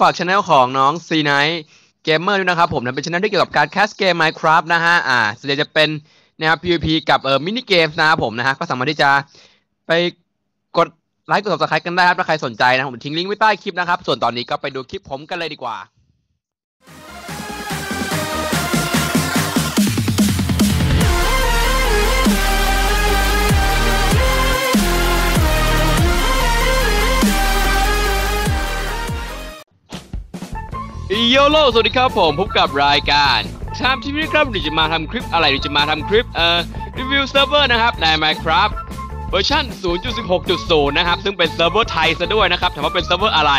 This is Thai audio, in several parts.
ฝากช anel ของน้องซีไนท์เกมเมอร์ด้วยนะครับผมนะเป็นช anel ที่เกี่ยวกับการแคสเกม Minecraft นะฮะอ่าส่วนใหญ่จะเป็นแนว PVP กับเอ่อมินิเกมนะครับผมนะฮะก็สามารถที่จะไปกดไลค์กด subscribe กันได้ครับถ้าใครสนใจนะผมทิ้งลิงก์ไว้ใต้คลิปนะครับ ส่วนตอนนี้ก็ไปดูคลิปผมกันเลยดีกว่า โยโลสวัสดีครับผมพบกับรายการชามที่นี่ครับเราจะมาทำคลิปอะไรเราจะมาทำคลิปเอ่อรีวิวเซิร์ฟเวอร์นะครับใน Minecraft เวอร์ชัน0.16.0 นะครับ ซึ่งเป็นเซิร์ฟเวอร์ไทยซะด้วยนะครับถามว่าเป็นเซิร์ฟเวอร์อะไร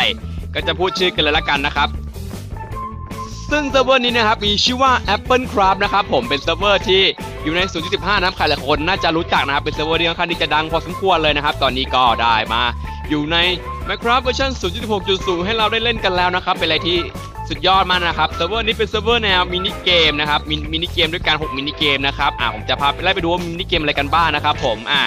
ก็จะพูดชื่อกันเลยละกันนะครับ ซึ่งเซิร์ฟเวอร์นี้นะครับ มีชื่อว่า Apple Craft นะครับผมเป็นเซิร์ฟเวอร์ที่อยู่ใน 0.15 นะครับใครหลายคนน่าจะรู้จักนะครับ เป็นเซิร์ฟเวอร์ที่ค่อนข้างที่จะดังพอสมควรเลยนะครับ ตอนนี้ก็ได้มาอยู่ใน Minecraft เวอร์ชัน0.16.0 ให้เราได้เล่นกันแล้วนะครับ เป็นอะไรที่ สุดยอดมากนะครับเซิร์ฟเวอร์นี้เป็นเซิร์ฟเวอร์แนวมินิเกมนะครับมิมินิเกมด้วยกัน6มินิเกมนะครับอ่าผมจะพาไปไล่ไปดูว่ามินิเกมอะไรกันบ้างนะครับผมอ่า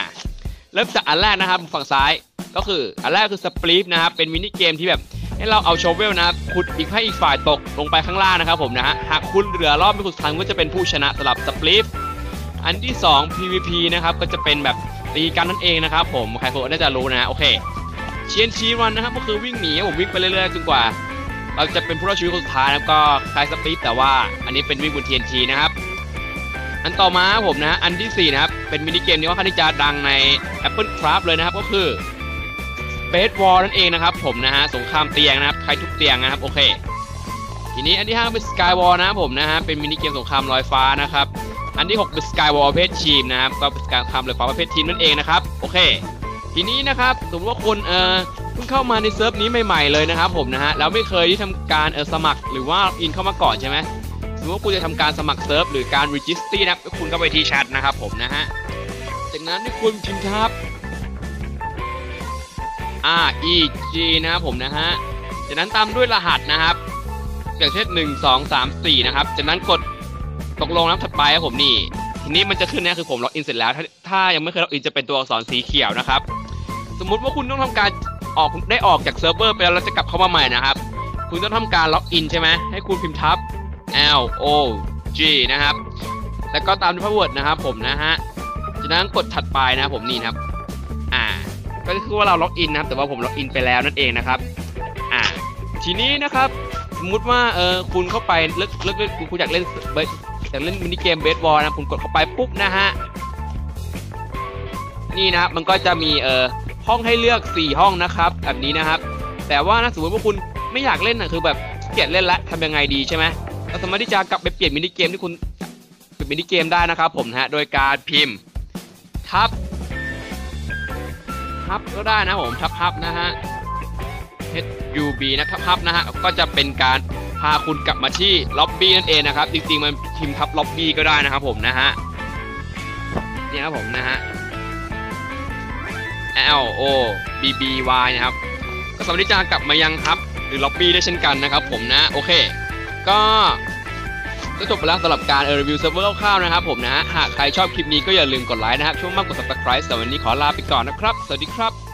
เริ่มจากอันแรกนะครับฝั่งซ้ายก็คืออันแรกคือสปลีฟนะครับเป็นมินิเกมที่แบบให้เราเอาโชเวลนะครับขุดอีกให้อีกฝ่ายตกลงไปข้างล่างนะครับผมนะฮะหากคุณเหลือรอบไม่ขุดทันก็จะเป็นผู้ชนะสำหรับสปลีฟอันที่ 2 PVP นะครับก็จะเป็นแบบตีกันนั่นเองนะครับผมใครคนน่าจะรู้นะฮะโอเคเชียนชีวันนะครับก็คือวิ่งหนีผมวิ่งไปเรื่อยๆจนกว่า เราจะเป็นผู้รอดชีวิตคนสุดท้ายนะครับก็คล้ายสปีดแต่ว่าอันนี้เป็นวิ่งบน TNT นะครับ อันต่อมาผมนะ อันที่ 4 นะครับ เป็นมินิเกมที่ว่าค่อนข้างจะดังใน Apple Craft เลยนะครับ ก็คือ Bed War นั่นเองนะครับ ผมนะฮะสงครามเตียงนะครับใครทุกเตียงนะครับโอเค ทีนี้อันที่5เป็น Sky War นะครับผมนะฮะเป็นมินิเกมสงครามลอยฟ้านะครับอันที่ 6 เป็น Sky War ประเภททีมนะครับก็เป็นสงครามลอยฟ้าประเภททีมนั่นเองนะครับ โอเค ทีนี้นะครับสมมติว่าคนเอ่อเพิ่งเข้ามาในเซิร์ฟนี้ใหม่ๆเลยนะครับผมนะฮะแล้วไม่เคยที่ทำการเออสมัครหรือว่าอินเข้ามาก่อนใช่ไหมสมมติว่าคุณจะทำการสมัครเซิร์ฟหรือการรีจิสตี้นะครับคุณก็ไปที่แชทนะครับผมนะฮะจากนั้นให้คุณพิมพ์ครับ R E G นะครับผมนะฮะจากนั้นตามด้วยรหัสนะครับอย่างเช่น1 2 3 4 นะครับ จากนั้นกดตกลงนับถัดไปครับผมนี่ ทีนี้มันจะขึ้นนะคือผมล็อกอินเสร็จแล้ว ถ้าถ้ายังไม่เคยล็อกอินจะเป็นตัวอักษรสีเขียวนะครับ สมมุติว่าคุณต้องทำการออกได้ออกจากเซิร์ฟเวอร์ไปแล้วจะกลับเข้ามาใหม่นะครับ คุณต้องทำการล็อกอินใช่ไหมให้คุณพิมพ์ทับ L O G นะครับ แล้วก็ตามด้วยพาสเวิร์ดนะครับผมนะฮะจากนั้นกดถัดไปนะครับผมนี่นะครับอ่า ก็คือว่าเราล็อกอินนะครับ แต่ว่าผมล็อกอินไปแล้วนั่นเองนะครับ อ่า ทีนี้นะครับ สมมติว่าเออคุณเข้าไปเลิกเลิกเลิกคุณอยากเล่นเบสอยากเล่นมินิเกมเบสบอลนะคุณกดเข้าไปปุ๊บนะฮะนี่นะครับมันก็จะมีเออ ห้องให้เลือก 4 ห้องนะครับแบบนี้นะครับ แต่ว่านะสมมติว่าคุณไม่อยากเล่นนะคือแบบเกียจเล่นล้วทำยังไงดีใช่ไหมเราสามารถที่จะกลับไปเปลี่ยนมินิเกมที่คุณเปลี่ยนมินิเกมได้นะครับ ผมนะฮะโดยการพิมพ์ทับทับก็ได้นะผมทับทับนะฮะ H U B นะครับทับนะฮะก็จะเป็นการพาคุณกลับมาที่ล็อบบี้นั่นเองนะครับจริงๆมันพิมพ์ทับล็อบบี้ก็ได้นะครับผมนะฮะนี่ครับผมนะฮะ L O B B Y นะครับ ก็สามารถที่จะกลับมายังครับหรือล็อบบี้ได้เช่นกันนะครับผมนะ โอเค ก็ก็จบไปแล้วสำหรับการรีวิวเซิร์ฟเวอร์คร่าวๆนะครับผมนะฮะหากใครชอบคลิปนี้ก็อย่าลืมกดไลค์นะครับ ช่วงมากกด subscribe สำหรับวันนี้ขอลาไปก่อนนะครับ สวัสดีครับ